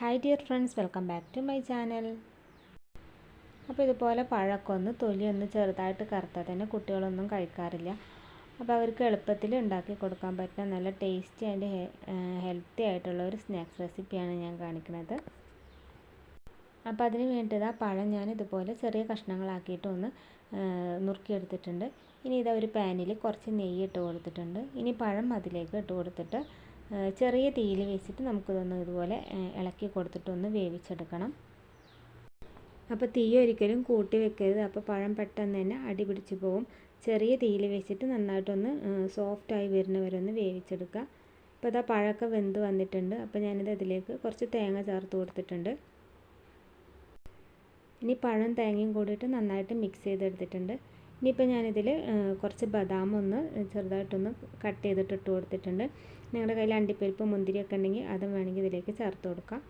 Hi dear friends welcome back to my channel അപ്പോൾ ഇതുപോലെ പഴമൊക്കെ ഒന്ന് തൊലി ഒന്ന് ചെറുതായിട്ട് കറുത്താൽ തന്നെ കുട്ടികളൊന്നും കഴിക്കാറില്ല. അപ്പോൾ അവർക്ക് എളുപ്പത്തിൽ ഉണ്ടാക്കി കൊടുക്കാൻ പറ്റുന്ന നല്ല ടേസ്റ്റി ആൻഡ് ഹെൽത്തി ആയിട്ടുള്ള ഒരു സ്നാക്സ് റെസിപ്പിയാണ് ഞാൻ കാണിക്കുന്നത്. അപ്പോൾ അതിന് വേണ്ടിയത് ആ പഴം ഞാൻ ഇതുപോലെ ചെറിയ കഷ്ണങ്ങളാക്കിയിട്ട് ഒന്ന് നുറുക്കിയെടുത്തിട്ടുണ്ട്. ഇനി ഇതാ ഒരു പാനിൽ കുറച്ച് നെയ്യ് ഇട്ട് കൊടുത്തിട്ടുണ്ട്. ഇനി പഴം അതിലേക്ക് ഇട്ട് കൊടുത്തിട്ട് ചെറിയ തീയിൽ വെച്ചിട്ട് നമുക്കിതൊന്ന് ഇതുപോലെ ഇളക്കി കൊടുത്തിട്ടൊന്ന് വേവിച്ചെടുക്കണം. അപ്പോൾ തീ ഒരിക്കലും കൂട്ടി വെക്കരുത്. അപ്പോൾ പഴം പെട്ടെന്ന് തന്നെ അടി പിടിച്ച് പോകും ചെറിയ തീയിൽ വെച്ചിട്ട് നന്നായിട്ടൊന്ന് സോഫ്റ്റായി വരുന്നവരെ ഒന്ന് വേവിച്ചെടുക്കുക. അപ്പോൾ ഇതാ പഴമൊക്കെ വെന്ത് വന്നിട്ടുണ്ട്. അപ്പോൾ ഞാനിത് അതിലേക്ക് കുറച്ച് തേങ്ങ ചേർത്ത് കൊടുത്തിട്ടുണ്ട്. ഇനി പഴം തേങ്ങയും കൂടിയിട്ട് നന്നായിട്ട് മിക്സ് ചെയ്തെടുത്തിട്ടുണ്ട്. ഇനിയിപ്പോൾ ഞാനിതിൽ കുറച്ച് ബദാം ഒന്ന് ചെറുതായിട്ടൊന്ന് കട്ട് ചെയ്തിട്ട് ഇട്ട് കൊടുത്തിട്ടുണ്ട്. നിങ്ങളുടെ കയ്യിൽ അണ്ടിപ്പരിപ്പ് മുന്തിരിയൊക്കെ ഉണ്ടെങ്കിൽ അതും വേണമെങ്കിൽ ഇതിലേക്ക് ചേർത്ത് കൊടുക്കാം.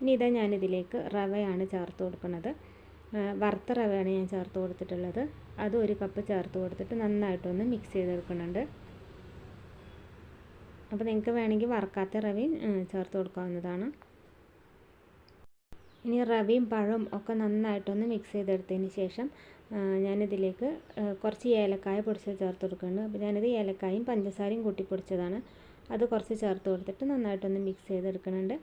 ഇനി ഇതാ ഞാനിതിലേക്ക് റവയാണ് ചേർത്ത് കൊടുക്കുന്നത്. വറുത്ത റവയാണ് ഞാൻ ചേർത്ത് കൊടുത്തിട്ടുള്ളത്. അത് ഒരു കപ്പ് ചേർത്ത് കൊടുത്തിട്ട് നന്നായിട്ടൊന്ന് മിക്സ് ചെയ്തെടുക്കുന്നുണ്ട്. അപ്പോൾ നിങ്ങൾക്ക് വേണമെങ്കിൽ വറക്കാത്ത റവയും ചേർത്ത് കൊടുക്കാവുന്നതാണ്. ഇനി റവയും പഴവും ഒക്കെ നന്നായിട്ടൊന്ന് മിക്സ് ചെയ്തെടുത്തതിന് ശേഷം ഞാനിതിലേക്ക് കുറച്ച് ഏലക്കായ പൊടിച്ചത് ചേർത്ത് കൊടുക്കുന്നുണ്ട്. അപ്പോൾ ഞാനിത് ഏലക്കായും പഞ്ചസാരയും കൂട്ടി പൊടിച്ചതാണ്. അത് കുറച്ച് ചേർത്ത് കൊടുത്തിട്ട് നന്നായിട്ടൊന്ന് മിക്സ് ചെയ്തെടുക്കുന്നുണ്ട്.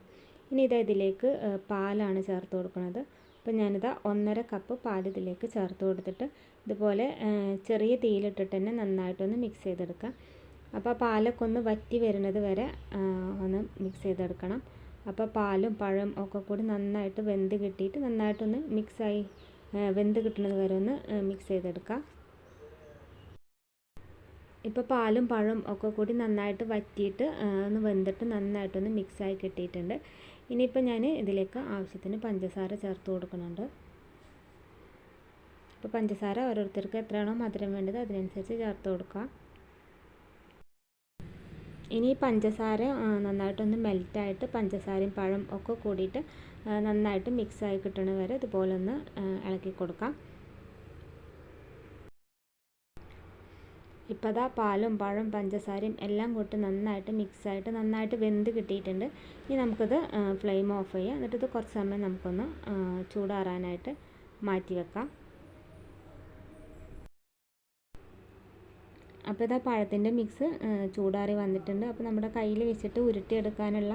ഇനി ഇതാ ഇതിലേക്ക് പാലാണ് ചേർത്ത് കൊടുക്കുന്നത്. അപ്പോൾ ഞാനിത് ഒന്നര കപ്പ് പാൽ ഇതിലേക്ക് ചേർത്ത് കൊടുത്തിട്ട് ഇതുപോലെ ചെറിയ തീയിലിട്ടിട്ട് തന്നെ നന്നായിട്ടൊന്ന് മിക്സ് ചെയ്തെടുക്കാം. അപ്പോൾ പാലൊക്കെ ഒന്ന് വറ്റി വരുന്നത് വരെ ഒന്ന് മിക്സ് ചെയ്തെടുക്കണം. അപ്പോൾ പാലും പഴം ഒക്കെ കൂടി നന്നായിട്ട് വെന്ത് കിട്ടിയിട്ട് നന്നായിട്ടൊന്ന് മിക്സായി വെന്ത് കിട്ടുന്നത് വരെ ഒന്ന് മിക്സ് ചെയ്തെടുക്കാം. ഇപ്പോൾ പാലും പഴം ഒക്കെ കൂടി നന്നായിട്ട് വറ്റിയിട്ട് ഒന്ന് വെന്തിട്ട് നന്നായിട്ടൊന്ന് മിക്സായി കിട്ടിയിട്ടുണ്ട്. ഇനിയിപ്പോൾ ഞാൻ ഇതിലേക്ക് ആവശ്യത്തിന് പഞ്ചസാര ചേർത്ത് കൊടുക്കുന്നുണ്ട്. ഇപ്പോൾ പഞ്ചസാര ഓരോരുത്തർക്ക് എത്രയാണോ മധുരം വേണ്ടത് അതിനനുസരിച്ച് ചേർത്ത് കൊടുക്കുക ഇനി പഞ്ചസാര നന്നായിട്ടൊന്ന് മെൽറ്റായിട്ട് പഞ്ചസാരയും പഴം ഒക്കെ കൂടിയിട്ട് നന്നായിട്ട് മിക്സായി കിട്ടണ വരെ ഇതുപോലെ ഒന്ന് ഇളക്കി കൊടുക്കാം. ഇപ്പോൾ അതാ പാലും പഴം പഞ്ചസാരയും എല്ലാം കൂട്ടി നന്നായിട്ട് മിക്സായിട്ട് നന്നായിട്ട് വെന്ത് കിട്ടിയിട്ടുണ്ട്. ഇനി നമുക്കിത് ഫ്ലെയിം ഓഫ് ചെയ്യാം. എന്നിട്ട് ഇത് കുറച്ച് സമയം നമുക്കൊന്ന് ചൂടാറാനായിട്ട് മാറ്റി വെക്കാം. അപ്പോൾ ഇതാ പഴത്തിന്റെ മിക്സ് ചൂടാറി വന്നിട്ടുണ്ട്. അപ്പോൾ നമ്മുടെ കയ്യിൽ വെച്ചിട്ട് ഉരുട്ടിയെടുക്കാനുള്ള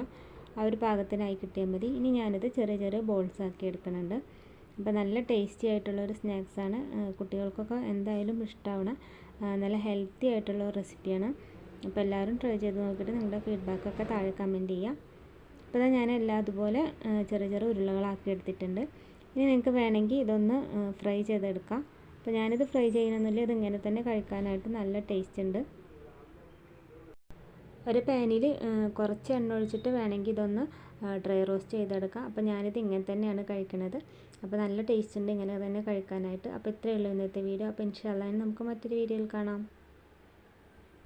ആ ഒരു പാകത്തിനായി കിട്ടിയാൽ മതി. ഇനി ഞാനിത് ചെറിയ ചെറിയ ബോൾസ് ആക്കി എടുക്കുന്നുണ്ട്. അപ്പോൾ നല്ല ടേസ്റ്റി ആയിട്ടുള്ള ഒരു സ്നാക്സാണ് കുട്ടികൾക്കൊക്കെ എന്തായാലും ഇഷ്ടമാവണം നല്ല ഹെൽത്തി ആയിട്ടുള്ള റെസിപ്പിയാണ്. അപ്പോൾ എല്ലാവരും ട്രൈ ചെയ്ത് നോക്കിയിട്ട് നിങ്ങളുടെ ഫീഡ്ബാക്കൊക്കെ താഴെ കമന്റ് ചെയ്യുക. അപ്പോൾ ഞാൻ എല്ലാം അതുപോലെ ചെറിയ ചെറിയ ഉരുളകളാക്കി എടുത്തിട്ടുണ്ട്. ഇനി നിങ്ങൾക്ക് വേണമെങ്കിൽ ഇതൊന്ന് ഫ്രൈ ചെയ്തെടുക്കാം. അപ്പോൾ ഞാനിത് ഫ്രൈ ചെയ്യണമെന്നില്ല ഇതിങ്ങനെ തന്നെ കഴിക്കാനായിട്ട് നല്ല ടേസ്റ്റ് ഉണ്ട്. ഒരു പാനിൽ കുറച്ച് എണ്ണ ഒഴിച്ചിട്ട് വേണമെങ്കിൽ ഇതൊന്ന് ഡ്രൈ റോസ്റ്റ് ചെയ്തെടുക്കാം. അപ്പോൾ ഞാനിത് ഇങ്ങനെ തന്നെയാണ് കഴിക്കുന്നത് അപ്പോൾ നല്ല ടേസ്റ്റ് ഉണ്ട് ഇങ്ങനെ തന്നെ കഴിക്കാനായിട്ട്. അപ്പോൾ ഇത്രയേ ഉള്ളൂ ഇന്നത്തെ വീഡിയോ. അപ്പോൾ ഇൻഷാല്ലാൻ നമുക്ക് മറ്റൊരു വീഡിയോയിൽ കാണാം.